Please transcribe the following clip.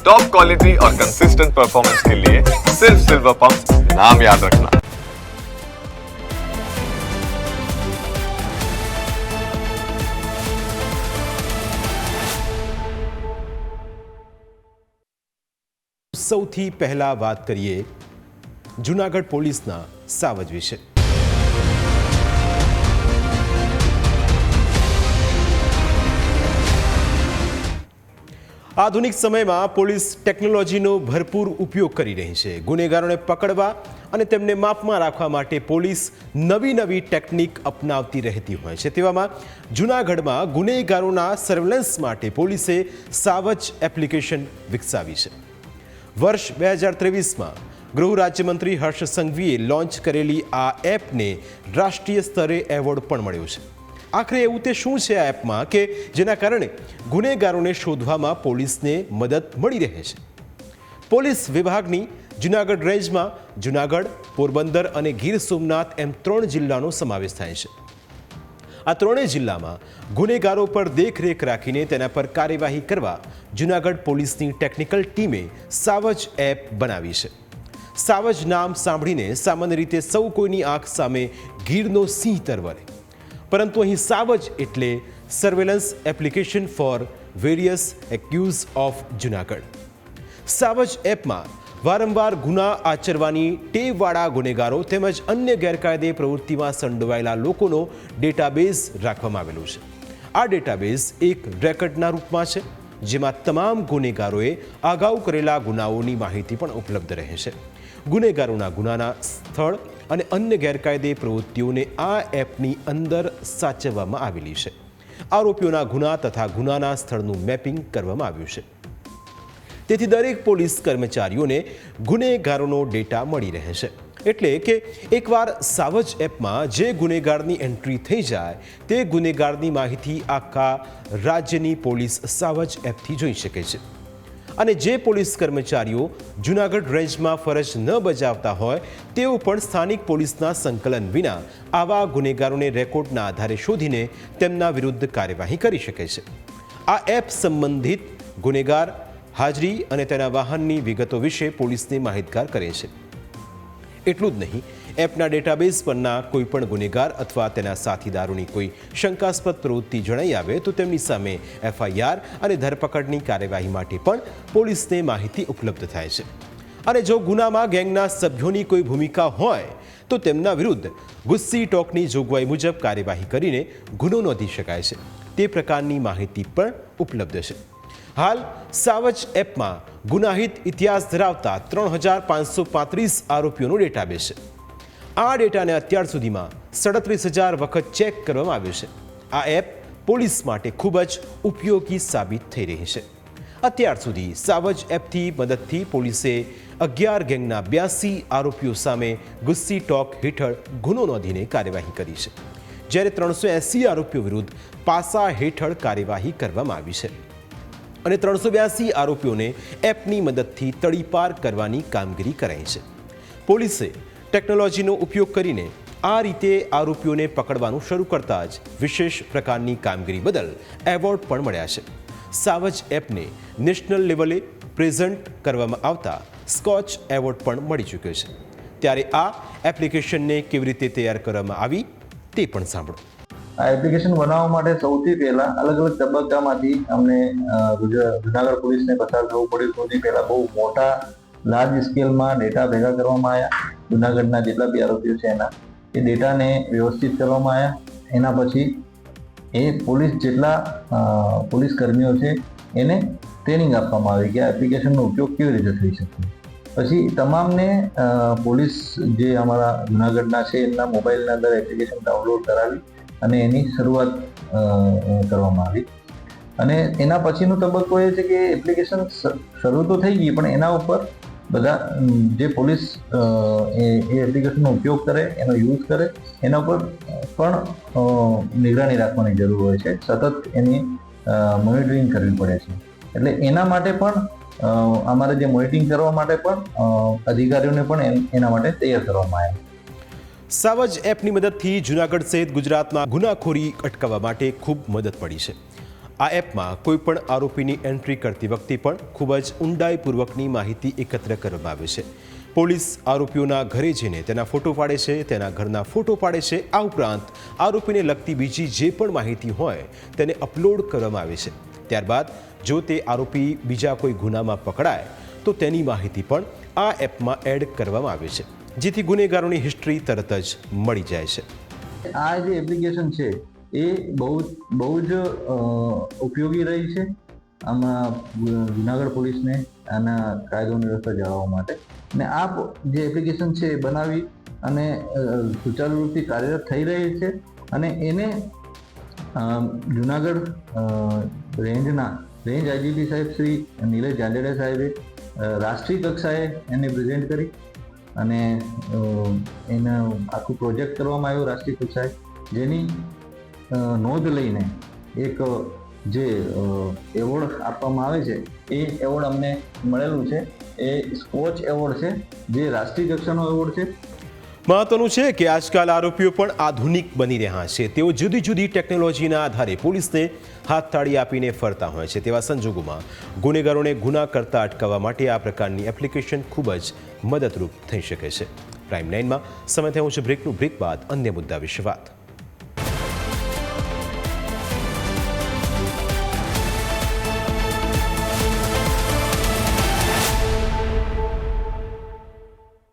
Top quality और consistent performance के लिए सिर्फ सिल्वर पंप नाम याद रखना સૌથી પહેલા વાત કરીએ જુનાગઢ પોલીસના સાવજ વિશે આધુનિક સમયમાં પોલીસ ટેકનોલોજીનો ભરપૂર ઉપયોગ કરી રહી છે. ગુનેગારોને પકડવા અને તેમને માપમાં રાખવા માટે પોલીસ નવી નવી ટેકનિક અપનાવતી રહેતી હોય છે. તેવામાં જૂનાગઢમાં ગુનેગારોના સર્વેલન્સ માટે પોલીસે સાવજ એપ્લિકેશન વિકસાવી છે. વર્ષ બે હજાર ત્રેવીસમાં ગૃહ રાજ્યમંત્રી હર્ષ સંઘવીએ લોન્ચ કરેલી આ એપને રાષ્ટ્રીય સ્તરે એવોર્ડ પણ મળ્યો છે. આખરે એવું તે શું છે આ એપમાં કે જેના કારણે ગુનેગારોને શોધવામાં પોલીસને મદદ મળી રહે છે? પોલીસ વિભાગની જુનાગઢ રેન્જમાં જુનાગઢ, પોરબંદર અને ગીર સોમનાથ એમ ત્રણ જિલ્લાનો સમાવેશ થાય છે. આ ત્રણેય જિલ્લામાં ગુનેગારો પર દેખરેખ રાખીને તેના પર કાર્યવાહી કરવા જુનાગઢ પોલીસની ટેકનિકલ ટીમે સાવજ એપ બનાવી છે. સાવજ નામ સાંભળીને સામાન્ય રીતે સૌ કોઈની આંખ સામે ગીરનો સિંહ તરવરે. પરંતુ અહીં સાવજ એટલે surveillance application for various accuse of Junagadh. સાવજ એપમાં વારંવાર ગુના આચરવાની ટેવવાળા ગુનેગારો તેમજ અન્ય ગેરકાયદે પ્રવૃત્તિમાં સંડોવાયેલા લોકોનો ડેટાબેઝ રાખવામાં આવેલો છે. આ ડેટાબેઝ એક રેકર્ડના રૂપમાં છે, જેમાં તમામ ગુનેગારોએ અગાઉ કરેલા ગુનાઓની માહિતી પણ ઉપલબ્ધ રહે છે. ગુનેગારોના ગુનાના સ્થળ અને અન્ય ગેરકાયદે પ્રવૃત્તિઓને આ એપની અંદર સાચવવામાં આવેલી છે. આરોપીઓના ગુના તથા ગુનાના સ્થળનું મેપિંગ કરવામાં આવ્યું છે. તેથી દરેક પોલીસ કર્મચારીઓને ગુનેગારોનો ડેટા મળી રહે છે. એટલે કે એકવાર સાવજ એપમાં જે ગુનેગારની એન્ટ્રી થઈ જાય, તે ગુનેગારની માહિતી આખા રાજ્યની પોલીસ સાવજ એપથી જોઈ શકે છે. અને જે પોલીસ કર્મચારીઓ જુનાગઢ રેન્જમાં ફરજ ન બજાવતા હોય, તેઓ પણ સ્થાનિક પોલીસના સંકલન વિના આવા ગુનેગારોને રેકોર્ડના આધારે શોધીને તેમના વિરુદ્ધ કાર્યવાહી કરી શકે છે. આ એપ સંબંધિત ગુનેગાર, હાજરી અને તેના વાહનની વિગતો વિશે પોલીસને માહિતગાર કરે છે. એટલું જ નહીં એપના ડેટાબેઝ પરના કોઈ પણ ગુનેગાર અથવા તેના સાથીદારોની કોઈ શંકાસ્પદ પ્રવૃત્તિ જણાઈ આવે તો તેમની સામે એફઆઈઆર અને ધરપકડની કાર્યવાહી માટે પણ પોલીસને માહિતી ઉપલબ્ધ થાય છે. અને જો ગુનામાં ગેંગના સભ્યોની કોઈ ભૂમિકા હોય તો તેમના વિરુદ્ધ ગુસ્સી ટોકની જોગવાઈ મુજબ કાર્યવાહી કરીને ગુનો નોંધી શકાય છે. તે પ્રકારની માહિતી પણ ઉપલબ્ધ છે. હાલ સાવજ એપમાં ગુનાહિત ઇતિહાસ ધરાવતા ત્રણ હજાર પાંચસો પાંત્રીસ આરોપીઓનો ડેટાબેઝ છે. આ ડેટાને અત્યાર સુધીમાં સડત્રીસ હજાર વખત ચેક કરવામાં આવ્યો છે. આ એપ પોલીસ માટે ખૂબ જ ઉપયોગી સાબિત થઈ રહી છે. અત્યાર સુધી સાવજ એપથી મદદથી પોલીસે અગિયાર ગેંગના બ્યાસી આરોપીઓ સામે ગુસ્સી ટોક હેઠળ ગુનો નોંધીને કાર્યવાહી કરી છે. જ્યારે ત્રણસો એંસી આરોપીઓ વિરુદ્ધ પાસા હેઠળ કાર્યવાહી કરવામાં આવી છે. અને ત્રણસો બ્યાસી આરોપીઓને એપની મદદથી તડીપાર કરવાની કામગીરી કરાઈ છે. પોલીસે ટેકનોલોજીનો ઉપયોગ કરીને આ રીતે આરોપીઓને પકડવાનું શરૂ કરતા જ વિશેષ પ્રકારની કામગીરી બદલ એવોર્ડ પણ મળ્યા છે. સાવજ એપને નેશનલ લેવલે પ્રેઝન્ટ કરવામાં આવતા સ્કોચ એવોર્ડ પણ મળી ચૂક્યો છે. ત્યારે આ એપ્લિકેશનને કેવી રીતે તૈયાર કરવામાં આવી તે પણ સાંભળો. આ એપ્લિકેશન બનાવવા માટે સૌથી પહેલા અલગ અલગ તબક્કામાંથી અમને જુનાગઢ પોલીસને પસાર થવું પડ્યું. સૌથી પહેલા બહુ મોટા લાર્જ સ્કેલમાં ડેટા ભેગા કરવામાં આવ્યા જુનાગઢના જેટલા બી આરોપીઓ છે એના, એ ડેટાને વ્યવસ્થિત કરવામાં આવ્યા એના પછી એ પોલીસ જેટલા પોલીસ કર્મીઓ છે, એને ટ્રેનિંગ આપવામાં આવી કે આ એપ્લિકેશનનો ઉપયોગ કેવી રીતે થઈ શકે. પછી તમામને પોલીસ જે અમારા જુનાગઢના છે, એમના મોબાઈલના અંદર એપ્લિકેશન ડાઉનલોડ કરાવી અને એની શરૂઆત કરવામાં આવી. અને એના પછીનો તબક્કો એ છે કે એપ્લિકેશન શરૂ તો થઈ ગઈ, પણ એના ઉપર બધા જે પોલીસ એ એપ્લિકેશનનો ઉપયોગ કરે, એનો યુઝ કરે, એના ઉપર પણ નિગરાની રાખવાની જરૂર હોય છે. સતત એની મોનિટરિંગ કરવી પડે છે. એટલે એના માટે પણ અમારે જે મોનિટરિંગ કરવા માટે પણ અધિકારીઓને પણ એના માટે તૈયાર કરવામાં આવ્યા સાવજ એપની મદદથી જૂનાગઢ સહિત ગુજરાતમાં ગુનાખોરી અટકાવવા માટે ખૂબ મદદ પડી છે. આ એપમાં કોઈ પણ આરોપીની એન્ટ્રી કરતી વખતે પણ ખૂબ જ ઊંડાઈપૂર્વકની માહિતી એકત્ર કરવામાં આવે છે. પોલીસ આરોપીઓના ઘરે જઈને તેના ફોટો પાડે છે, તેના ઘરના ફોટો પાડે છે. આ ઉપરાંત આરોપીને લગતી બીજી જે પણ માહિતી હોય તેને અપલોડ કરવામાં આવે છે. ત્યારબાદ જો તે આરોપી બીજા કોઈ ગુનામાં પકડાય, તો તેની માહિતી પણ આ એપમાં એડ કરવામાં આવે છે, જેથી ગુનેગારોની હિસ્ટ્રી તરત જ મળી જાય છે. આ જે એપ્લિકેશન છે એ બહુ બહુ જ ઉપયોગી રહી છે. આમાં જુનાગઢ પોલીસને આના કાયદોની વ્યવસ્થા જાળવવા માટે. અને આ જે એપ્લિકેશન છે એ બનાવી અને અ, સુચારુ રૂપથી કાર્યરત થઈ રહી છે. અને એને જુનાગઢ રેન્જના રેન્જ આઈજીપી સાહેબ શ્રી નીરજ જાંડેડા સાહેબે રાષ્ટ્રીય કક્ષાએ એને પ્રેઝેન્ટ કરી અને એનો આખું પ્રોજેક્ટ કરવામાં આવ્યો રાષ્ટ્રીય કક્ષાએ. જેની નોંધ લઈને એક, જે એવોર્ડ આપવામાં આવે છે, એ એવોર્ડ અમને મળેલું છે. એ સ્કોચ એવોર્ડ છે, જે રાષ્ટ્રીય કક્ષાનો એવોર્ડ છે. મહત્વનું છે કે આજકાલ આરોપીઓ પણ આધુનિક બની રહ્યા છે. તેઓ જુદી જુદી ટેકનોલોજીના આધારે પોલીસને હાથતાળી આપીને ફરતા હોય છે. તેવા સંજોગોમાં ગુનેગારોને ગુના કરતા અટકાવવા માટે આ પ્રકારની એપ્લિકેશન ખૂબ જ મદદરૂપ થઈ શકે છે. પ્રાઇમ નાઇનમાં સમય થયો છે. બ્રેકનું બ્રેક બાદ અન્ય મુદ્દા વિશે વાત.